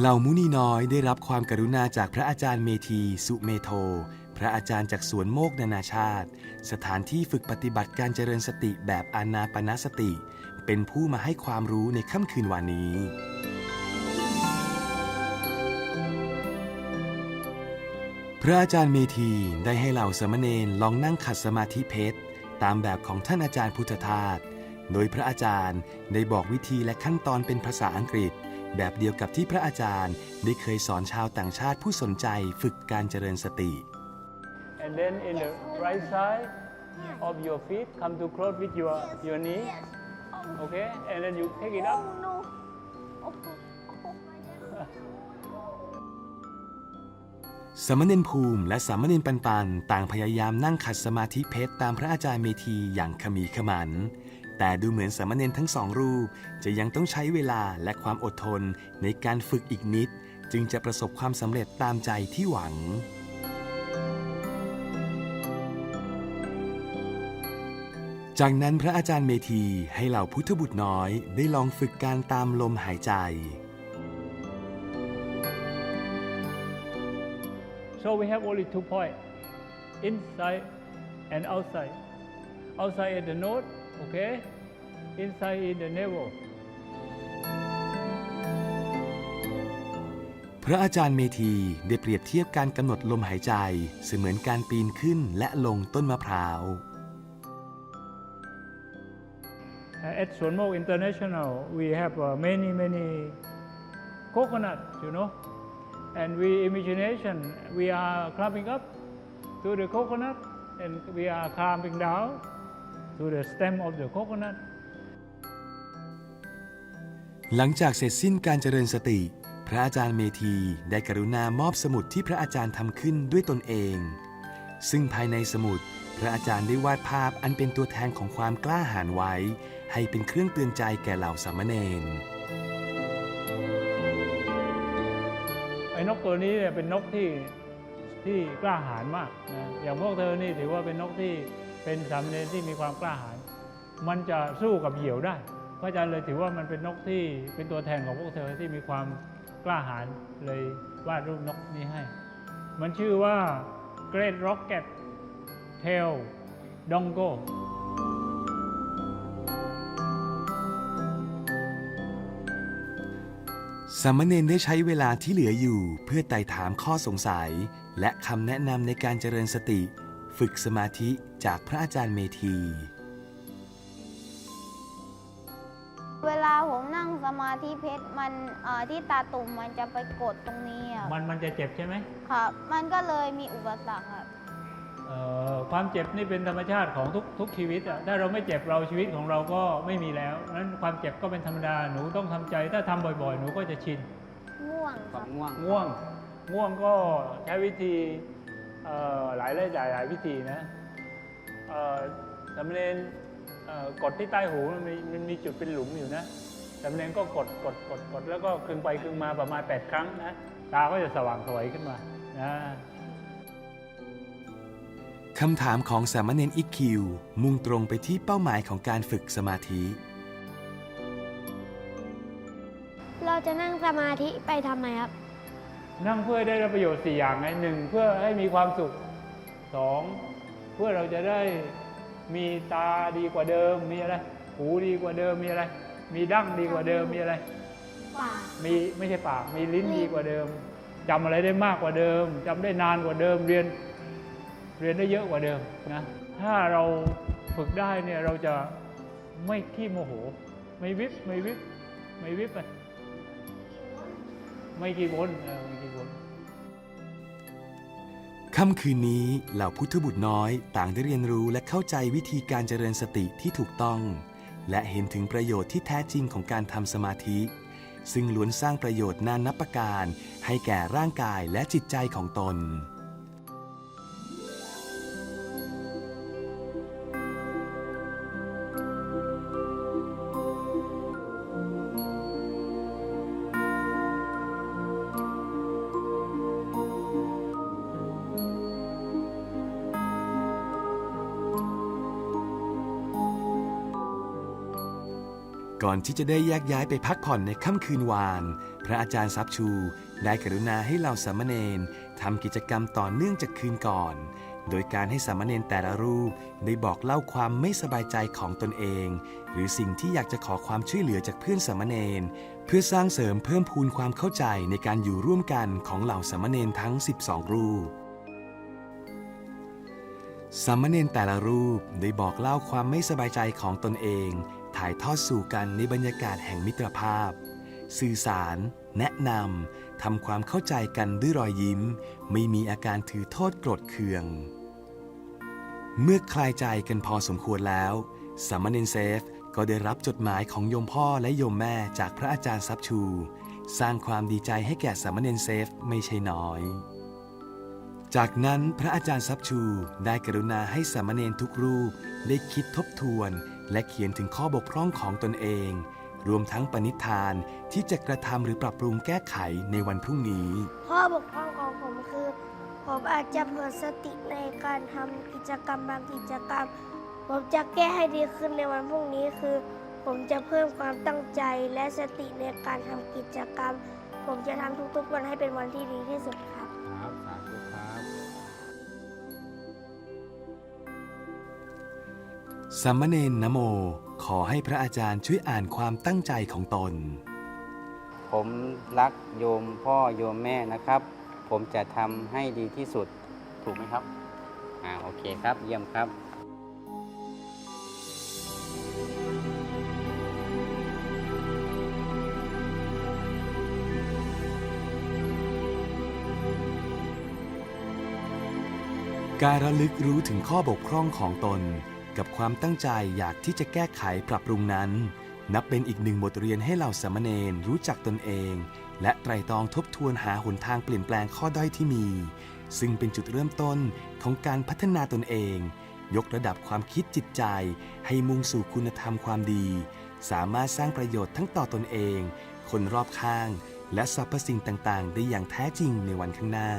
เหล่ามุนีน้อยได้รับความกรุณาจากพระอาจารย์เมธีสุเมโท พระอาจารย์จากสวนโมกนานาชาติ สถานที่ฝึกปฏิบัติการเจริญสติแบบอานาปนาสติ เป็นผู้มาให้ความรู้ในค่ำคืนวันนี้ พระอาจารย์เมธีได้ให้เหล่าสามเณรลองนั่งขัดสมาธิเพชร ตามแบบของท่านอาจารย์พุทธทาส โดยพระอาจารย์ได้บอกวิธีและขั้นตอนเป็นภาษาอังกฤษ แบบเดียวกับที่พระอาจารย์ได้เคยสอนชาวต่างชาติผู้สนใจฝึกการเจริญสติ And then in the right side of your feet, come to close with your, your knee. Okay? And then you pick it up. no. Oh, oh my God. สามเณรภูมิและสามเณรปันปันต่างพยายามนั่งขัดสมาธิเพชรตามพระอาจารย์เมธีอย่างขมีขมัน แต่ดูเหมือนสามเณรทั้งสองรูป จะยังต้องใช้เวลาและความอดทนในการฝึกอีกนิด จึงจะประสบความสำเร็จตามใจที่หวัง จากนั้นพระอาจารย์เมธีให้เหล่าพุทธบุตรน้อยได้ลองฝึกการตามลมหายใจ So we have only two points inside and outside. Outside at the nose, okay? Inside in the navel. พระอาจารย์เมธีได้เปรียบเทียบการกำหนดลมหายใจ เสมือนการปีนขึ้นและลงต้นมะพร้าว Uh, At Sunmok International, we have uh, many, many coconuts, you know. And we imagination, we are climbing up to the coconut and we are climbing down to the stem of the coconut. หลังจากเสร็จสิ้นการเจริญสติ พระอาจารย์เมธีได้กรุณามอบสมุดที่พระอาจารย์ทำขึ้นด้วยตนเอง ซึ่งภายในสมุดพระอาจารย์ได้วาดภาพอันเป็นตัวแทนของความกล้าหาญไว้ ให้เป็นเครื่องเตือนใจแก่เหล่าสามเณรไอ้นกตัวนี้เนี่ยเป็นนกที่ที่กล้าหาญมากนะอย่างพวกเธอนี่ถือว่าเป็นนกที่ เป็นสามเณรที่มีความกล้าหาญมันจะสู้กับเหยี่ยวได้ พระอาจารย์เลยถือว่ามันเป็นนกที่เป็นตัวแทนของพวกเธอที่มีความกล้าหาญเลยวาดรูปนกนี้ให้ มันชื่อว่า Great Rocket Tail Dongo สามเณรได้ใช้เวลาที่เหลืออยู่เพื่อไต่ถามข้อสงสัย และคำแนะนำในการเจริญสติ ฝึกสมาธิจากพระอาจารย์เมธี เวลาผมนั่งสมาธิเพชรมันเอ่อที่ตาตุ่มมันจะไปกดตรงนี้อะมันมันจะเจ็บใช่ไหมครับ มันก็เลยมีอุปสรรคครับ เอ่อความเจ็บนี่เป็นธรรมชาติของทุกทุกชีวิตอะถ้าเราไม่เจ็บเราชีวิตของเราก็ไม่มีแล้วนั้นความเจ็บก็เป็นธรรมดาหนูต้องทำใจถ้าทำบ่อยๆ หนูก็จะชิน ง่วงครับง่วง ง่วงง่วงก็ใช้วิธีเอ่อ หลายหลายหลายหลายวิธีนะเอ่อสามเณรเอ่อกดที่ใต้หูมันมีมันมีจุดเป็นหลุมอยู่นะสามเณรก็กดกดกดกดแล้วก็คลึงไปคลึงมาประมาณ 8 ครั้งนะตาก็จะสว่างสวยขึ้นมานะคำถามของสามเณรอิกคิว มุ่งตรงไปที่เป้าหมายของการฝึกสมาธิ เราจะนั่งสมาธิไปทำไมครับ นั่งเพื่อให้ได้รับประโยชน์สี่อย่างไงหนึ่งเพื่อให้มีความสุขสองเพื่อเราจะได้มีตาดีกว่าเดิมมีอะไรหูดีกว่าเดิมมีอะไร มีดั้งดีกว่าเดิมมีอะไรปากมีไม่ใช่ปากมีลิ้นดีกว่าเดิมจำอะไรได้มากกว่าเดิมจำได้นานกว่าเดิมเรียนเรียนได้เยอะกว่าเดิมนะถ้าเราฝึกได้เนี่ยเราจะไม่ขี้โมโห ไม่วิบไม่วิบไม่วิบไป ไม่กี่วนไม่กี่วนค่ำคืนนี้เหล่าพุทธบุตรน้อยต่างได้เรียนรู้และเข้าใจวิธีการเจริญสติที่ถูกต้อง และเห็นถึงประโยชน์ที่แท้จริงของการทำสมาธิ ซึ่งล้วนสร้างประโยชน์นานับประการ ให้แก่ร่างกายและจิตใจของตน ก่อนที่จะได้แยกย้ายไปพักผ่อนในค่ำคืนวาน พระอาจารย์ซับชู ได้กรุณาให้เหล่าสามเณรทำกิจกรรมต่อเนื่องจากคืนก่อน โดยการให้สามเณรแต่ละรูปได้บอกเล่าความไม่สบายใจของตนเอง หรือสิ่งที่อยากจะขอความช่วยเหลือจากเพื่อนสามเณรเพื่อสร้างเสริมเพิ่มพูนความเข้าใจในการอยู่ร่วมกันของเหล่าสามเณรทั้ง 12 รูปสามเณรแต่ละรูปได้บอกเล่าความไม่สบายใจของตนเอง ถ่ายทอดสู่กันในบรรยากาศแห่งมิตรภาพ สื่อสาร แนะนำทำความเข้าใจกันด้วยรอยยิ้ม ไม่มีอาการถือโทษโกรธเคือง เมื่อคลายใจกันพอสมควรแล้วสามเณรเซฟก็ได้รับจดหมายของโยมพ่อและโยมแม่จากพระอาจารย์ซับชู สร้างความดีใจให้แก่สามเณรเซฟไม่ใช่น้อย จากนั้นพระอาจารย์ซับชูได้กรุณาให้สามเณรทุกรูปได้คิดทบทวน และเขียนถึงข้อบกพร่องของตนเอง รวมทั้งปณิธานที่จะกระทำหรือปรับปรุงแก้ไขในวันพรุ่งนี้ ข้อบกพร่องของผมคือ ผมอาจจะเผลอสติในการทำกิจกรรมบางกิจกรรม ผมจะแก้ให้ดีขึ้นในวันพรุ่งนี้คือ ผมจะเพิ่มความตั้งใจและสติในการทำกิจกรรม ผมจะทำทุกๆวันให้เป็นวันที่ดีที่สุดครับ สามเณรนโมขอให้พระอาจารย์ช่วยอ่านความตั้งใจของตน ผมรักโยมพ่อโยมแม่นะครับ ผมจะทำให้ดีที่สุดถูกไหมครับ อ่าโอเคครับ เยี่ยมครับ การระลึกรู้ถึงข้อบกพร่องของตน กับความตั้งใจอยากที่จะแก้ไขปรับปรุงนั้น นับเป็นอีกหนึ่งบทเรียนให้เหล่าสามเณรรู้จักตนเอง และไตรตรองทบทวนหาหนทางเปลี่ยนแปลงข้อด้อยที่มี ซึ่งเป็นจุดเริ่มต้นของการพัฒนาตนเอง ยกระดับความคิดจิตใจ ให้มุ่งสู่คุณธรรมความดี สามารถสร้างประโยชน์ทั้งต่อตนเอง คนรอบข้าง และสรรพสิ่งต่างๆ ได้อย่างแท้จริงในวันข้างหน้า